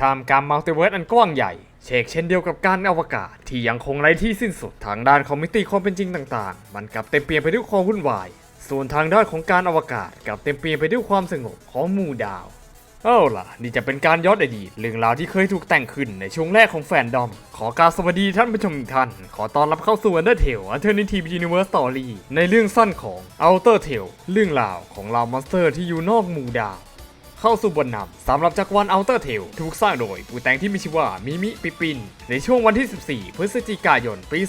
ท่ามกลางมัลติเวิร์สอันกว้างใหญ่ เชกเช่นเดียวกับการอวกาศที่ยังคงไร้ที่สิ้นสุดทางด้านของมิติความเป็นจริงต่างๆ มันกลับเต็มเปี่ยมไปด้วยความวุ่นวาย ส่วนทางด้านของการอวกาศกลับเต็มเปี่ยมไปด้วยความสงบของหมู่ดาว เอาล่ะ นี่จะเป็นการย้อนอดีตเรื่องราวที่เคยถูกแต่งขึ้นในช่วงแรกของแฟนดอม ขอกรารสวัสดีท่านผู้ชมทุกท่าน ขอต้อนรับเข้าสู่ Undertale Alternative Universe Story ในเรื่องสั้นของ Outer Tale เรื่องราวของเหล่ามอนสเตอร์ที่อยู่นอกหมู่ดาว เข้าสู่บทนำสำหรับจักรวาลอัลเตอร์เทลถูกสร้างโดยผู้แต่งที่มีชื่อว่ามิมิปิปิน ในช่วงวันที่ 14 พฤศจิกายน ปี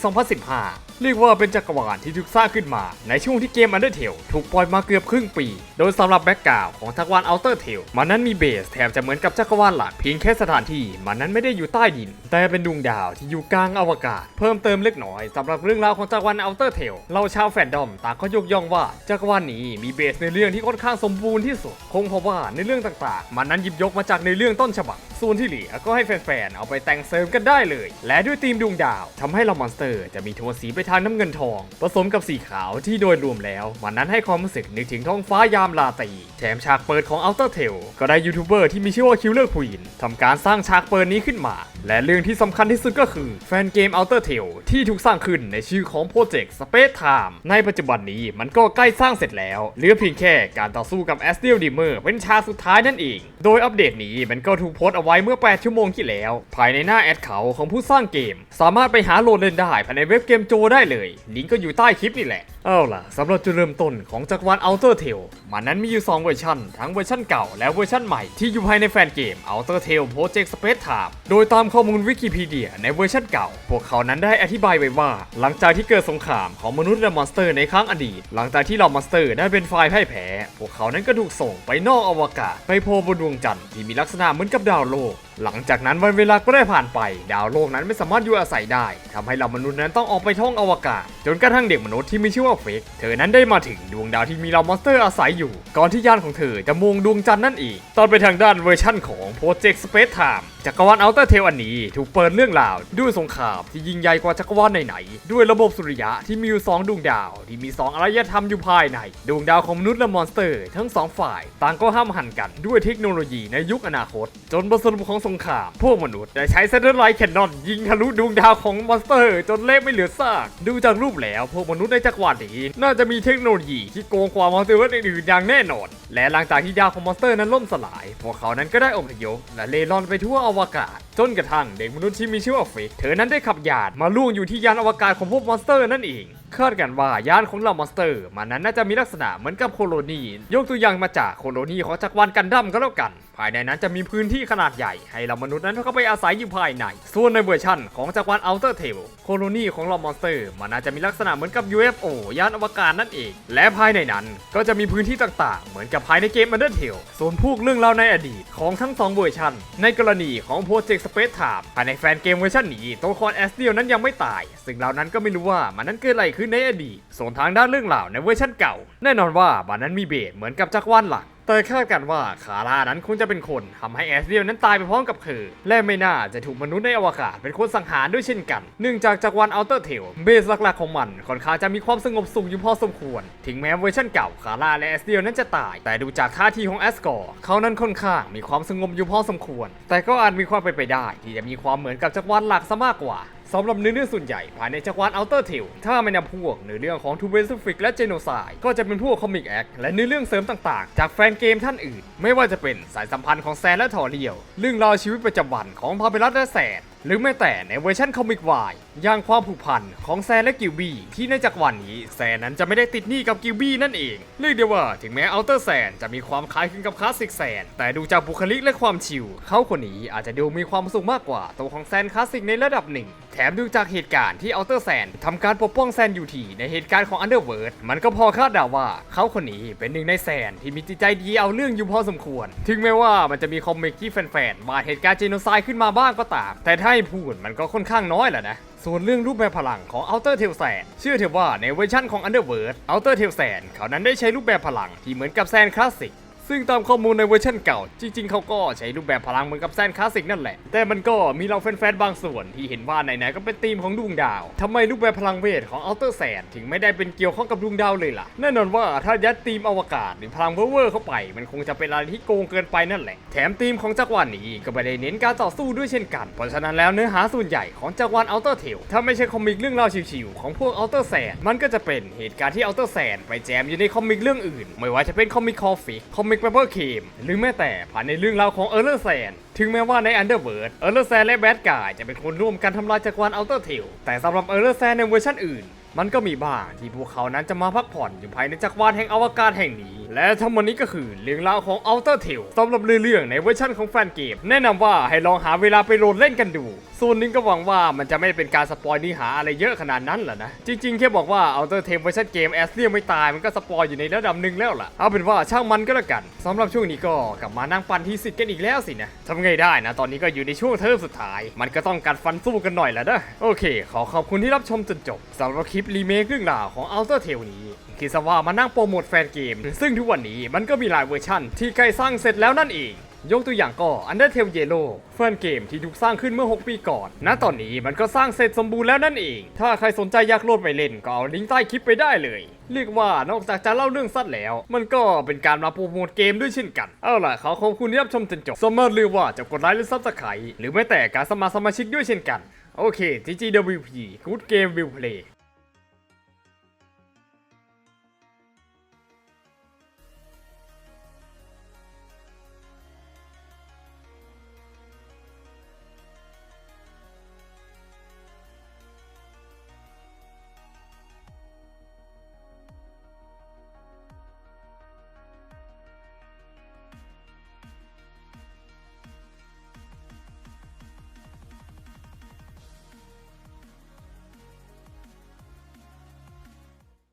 2015 เรียกว่าเป็นจักรวาลที่ถูกสร้างขึ้นมา ในช่วงที่เกม Undertale ถูกปล่อยมาเกือบครึ่งปี โดยสำหรับแบ็กกราวของจักรวาล Outer Tale มันนั้นมีเบสแทบจะเหมือนกับจักรวาลหลักเพียงแค่สถานที่ มันนั้นไม่ได้อยู่ใต้ดิน แต่เป็นดวงดาวที่อยู่กลางอวกาศ เพิ่มเติมเล็กน้อยสำหรับเรื่องราวของจักรวาล Outer Tale เราชาวแฟนดอมต่างก็ยกย่องว่าจักรวาลนี้มีเบสในเรื่องที่ค่อนข้างสมบูรณ์ที่สุด คงเพราะว่าในเรื่องต่างๆ มันนั้นหยิบยกมาจากในเรื่องต้นฉบับส่วนที่เหลือก็ให้แฟนๆเอาไปแต่งเสริมกันได้เลย และด้วยธีมดวงดาวทำให้เรามอนสเตอร์จะมีโทนสีไปทางน้ำเงินทอง ผสมกับสีขาวที่โดยรวมแล้วมันนั้นให้ความรู้สึกนึกถึงท้องฟ้ายามราตรีแถมฉากเปิดของอัลเตอร์เทลก็ได้ยูทูบเบอร์ที่มีชื่อว่าคิลเลอร์ควีนทำการสร้างฉากเปิดนี้ขึ้นมาและเรื่องที่สำคัญที่สุดก็คือแฟนเกม Outer Tale ที่ถูกสร้างขึ้นในชื่อของ Project Space Time ในปัจจุบันนี้มันก็ใกล้สร้างเสร็จแล้ว เหลือเพียงแค่การต่อสู้กับ a s t r a l Dimmer เป็นฉากสุดท้ายนั่นเอง โดยอัปเดตนี้มันก็ถูกโพสต์เอาไว้เมื่อ 8 ชั่วโมงที่แล้ว ภายในหน้าแอดเขาของผู้สร้างเกม สามารถไปหาโหลดเล่นได้ภายในเว็บเกมโจได้เลย ลิงก์ก็อยู่ใต้คลิปนี่แหละเอาล่ะสำหรับจุดเริ่มต้นของจักรวาล Outer Tale มันนั้นมีอยู่ 2 เวอร์ชันทั้งเวอร์ชันเก่าและเวอร์ชันใหม่ที่อยู่ภายในแฟนเกม Outer Tale Project Space Time โดยตามข้อมูลวิกิพีเดียในเวอร์ชันเก่า พวกเขานั้นได้อธิบายไว้ว่า หลังจากที่เกิดสงครามของมนุษย์และมอนสเตอร์ในครั้งอดีต หลังจากที่เหล่ามอนสเตอร์ได้เป็นฝ่ายพ่ายแพ้ พวกเขานั้นก็ถูกส่งไปนอกอวกาศไปโผล่บนดวงจันทร์ที่มีลักษณะเหมือนกับดาวโลก หลังจากนั้นวันเวลาก็ได้ผ่านไป ดาวโลกนั้นไม่สามารถอยู่อาศัยได้ทำให้เหล่ามนุษย์นั้นต้องออกไปท่องอวกาศ จนกระทั่งเด็กมนุษย์ที่มีชื่อว่าเฟกเธอนั้นได้มาถึงดวงดาวที่มีเหล่ามอนสเตอร์อาศัยอยู่ ก่อนที่ยานของเธอจะมองดวงจันทร์นั่นเองตอนไปทางด้านเวอร์ชั่นของ Project Space Time จักรวาล Outer Tail อันนี้ถูกเปิดเรื่องราวด้วยสงครามที่ยิ่งใหญ่กว่าจักรวาลไหนๆด้วยระบบสุริยะที่มีอยู่สองดวงดาว ที่มีสองอารยธรรมอยู่ภายใน ดวงดาวของมนุษย์และมอนสเตอร์ ทั้งสองฝ่าย ต่างก็ห้ามหันกันด้วยเทคโนโลยีในยุคอนาคต จนบทสรุปของสงคราม พวกมนุษย์ได้ใช้เซตเตอร์ไลท์แคนนอน ยิงทะลุดวงดาวของมอนสเตอร์ จนเละไม่เหลือซาก ดูจากรูปแล้วพวกมนุษย์ในจักรวาลนี้น่าจะมีเทคโนโลยีที่โกงกว่ามอนสเตอร์อื่นๆอย่างแน่นอน และหลังจากที่ดาวของมอนสเตอร์นั้นล่มสลาย พวกเขานั้นก็ได้อพยพและเล่ร่อนไปทั่วอวกาศ จนกระทั่งเด็กมนุษย์ที่มีชื่อว่าฟิกเธอนั้นได้ขับยานมาล่วงอยู่ที่ยานอวกาศของพวกมอนสเตอร์นั่นเอง คาดกันว่าย่านของเหล่ามอนสเตอร์ มันนั้นน่าจะมีลักษณะเหมือนกับโคโลนียกตัวอย่างมาจากโคโลนีของจักรวาลกันดั้มก็แล้วกัน ภายในนั้นจะมีพื้นที่ขนาดใหญ่ให้เหล่ามนุษย์นั้นเข้าไปอาศัยอยู่ภายใน ส่วนในเวอร์ชั่นของจักรวาล Outer Tail โคโลนีของเหล่ามอนสเตอร์ มันน่าจะมีลักษณะเหมือนกับ UFO ยานอวกาศนั่นเอง และภายในนั้นก็จะมีพื้นที่ต่างๆ เหมือนกับภายในเกม Undertale ส่วนพวกเรื่องราวในอดีตของทั้งสองเวอร์ชันในกรณีของ Project Space Time ภายในแฟนเกมเวอร์ชันนี้ตัวละครแอสเดียลนั้นยังไม่ตาย ซึ่งเรานั้นก็ไม่รู้ว่ามันนั้นเกิดอะไรขึ้นในอดีตส่วนทางด้านเรื่องราวในเวอร์ชันเก่า แน่นอนว่าบานนั้นมีเบสเหมือนกับจักรวาลหลัก แต่คาดกันว่าคาร่านั้นคงจะเป็นคนทำให้แอสเดียลนั้นตายไปพร้อมกับเธอและไม่น่าจะถูกมนุษย์ในอวกาศเป็นคนสังหารด้วยเช่นกันเนื่องจากจักรวาลอัลเตอร์เทลเบสหลักๆของมันค่อนข้างจะมีความสงบสุขอยู่พอสมควร ถึงแม้เวอร์ชันเก่าคาร่าและแอสเดียลนั้นจะตาย แต่ดูจากท่าทีของแอสกอร์เขานั้นค่อนข้างมีความสงบอยู่พอสมควร แต่ก็อาจมีความเป็นไปได้ ที่จะมีความเหมือนกับจักรวาลหลักซะมากกว่าสำหรับเนื้อเรื่องส่วนใหญ่ภายในจักรวาล Outer Tail ถ้าไม่นับพวกเนื้อเรื่องของ Two Pacific และ Genocide ก็จะเป็นพวก Comic Act และเนื้อเรื่องเสริมต่างๆ จากแฟนเกมท่านอื่น ไม่ว่าจะเป็นสายสัมพันธ์ของแซนและทอเรียวเรื่องราวชีวิตประจำวันของพาเปรัสและแซนหรือแม้แต่ในเวอร์ชันคอมิกวายอย่างความผูกพันของแซนและกิลบี้ที่ในจักรวาลนี้แซนนั้นจะไม่ได้ติดหนี้กับกิลบี้นั่นเองเรียกได้ว่าถึงแม้อัลเตอร์แซนจะมีความคล้ายคลึงกับคลาสสิกแซนแต่ดูจากบุคลิกและความชิลเขาคนนี้อาจจะดูมีความสุขมากกว่าตัวของแซนคลาสสิกในระดับหนึ่ง แถมดูจากเหตุการณ์ที่อัลเตอร์แซนทำการปกป้องแซนอยู่ที่ในเหตุการณ์ของอันเดอร์เวิร์ดมันก็พอคาดเดาว่าเขาคนนี้เป็นหนึ่งในแซนที่มีจิตใจดีเอาเรื่องอยู่พอสมควร ถึงแม้ว่ามันจะมีคอมิกที่แฟนๆวาดเหตุการณ์จีโนไซด์ขึ้นมาบ้างก็ตามแต่ถ้าให้พูดมันก็ค่อนข้างน้อยแหละนะ ส่วนเรื่องรูปแบบพลังของอัลเตอร์เทลแซนเชื่อเถอะว่าในเวอร์ชั่นของอันเดอร์เวิร์ดอัลเตอร์เทลแซนเขานั้นได้ใช้รูปแบบพลังที่เหมือนกับแซนคลาสสิก ซึ่งตามข้อมูลในเวอร์ชันเก่า จริง ๆเขาก็ใช้รูปแบบพลังเหมือนกับแซนคลาสสิกนั่นแหละ แต่มันก็มีเราแฟนๆบางส่วนที่เห็นว่าไหนๆก็เป็นธีมของดวงดาวทำไมรูปแบบพลังเวทของอัลเตอร์แซนถึงไม่ได้เป็นเกี่ยวข้องกับดวงดาวเลยล่ะ แน่นอนว่าถ้ายัดธีมอวกาศหรือพลังเวอร์เข้าไป มันคงจะเป็นอะไรที่โกงเกินไปนั่นแหละ แถมธีมของจักรวาลนี้ก็ไม่ได้เน้นการต่อสู้ด้วยเช่นกัน เพราะฉะนั้นแล้วเนื้อหาส่วนใหญ่ของจักรวาลอัลเตอร์เทลถ้าไม่ใช่คอมิกเรื่องราวชิวๆของพวกอัลเตอร์แซนมันก็จะเป็นเหตุการณ์ที่อัลเตอร์แซนไปแจมอยู่ในคอมิกเรื่องอื่น ไม่ว่าจะเป็นคอมิกคอฟฟิกคอมิกเปเปอร์เคมหรือแม้แต่ผ่านในเรื่องราวของเออร์เลอร์แซนถึงแม้ว่าในอันเดอร์เวิร์ดเออร์เลอร์แซนและแบดกายจะเป็นคนร่วมกันทำลายจักรวาลอัลเตอร์เทลแต่สำหรับเออร์เลอร์แซนในเวอร์ชันอื่น มันก็มีบ้างที่พวกเขานั้นจะมาพักผ่อนอยู่ภายในจักรวาลแห่งอวกาศแห่งนี้ และทั้งหมดนี้ก็คือเรื่องราวของ Outer t a l สำหรับเรื่องในเวอร์ชันของแฟนเกม แนะนำว่าให้ลองหาเวลาไปโหลดเล่นกันดู ส่วนหนึงก็หวังว่ามันจะไม่เป็นการสปอยนื้อหาอะไรเยอะขนาดนั้นแหละนะ จริงๆ แค่บอกว่า Outer t a l เวอร์ชันเกมแอสเลียไม่ตายมันก็สปอยอยู่ในระดับหนึ่งแล้วล่ะ เอาเป็นว่าช่างมันก็แล้วกันสำหรับช่วงนี้ก็กลับมานั่งปันทีสิทธิ์กันอีกแล้วสินะทำไงได้นะตอนนี้ก็อยู่ในช่วงเทอมสุดท้าย มันก็ต้องกัดฟันสู้กันหน่อยแหละนะโอเค ขอขอบคุณที่รับชมจนจบสำหรับคลิิปรีเมคเรื่องราของ Outer Tale นี้คิดซะว่ามานั่งโปรโมทแฟนเกม ซึ่งทุกวันนี้มันก็มีหลายเวอร์ชั่นที่ใกล้สร้างเสร็จแล้วนั่นเองยกตัวอย่างก็ Undertale Yellow แฟนเกมที่ถูกสร้างขึ้นเมื่อ 6 ปีก่อน ณ ตอนนี้มันก็สร้างเสร็จสมบูรณ์แล้วนั่นเอง ถ้าใครสนใจอยากโหลดไปเล่นก็เอาลิงก์ใต้คลิปไปได้เลย เรียกว่านอกจากจะเล่าเรื่องสั้นแล้ว มันก็เป็นการมาโปรโมทเกมด้วยเช่นกัน เอาล่ะขอขอบคุณที่รับชมจนจบ สามารถเลือกว่าจะกดไลค์หรือซับสไครต์หรือแม้แต่การสมัครสมาชิกด้วยเช่นกัน โอเค TGWP Good Game Will Play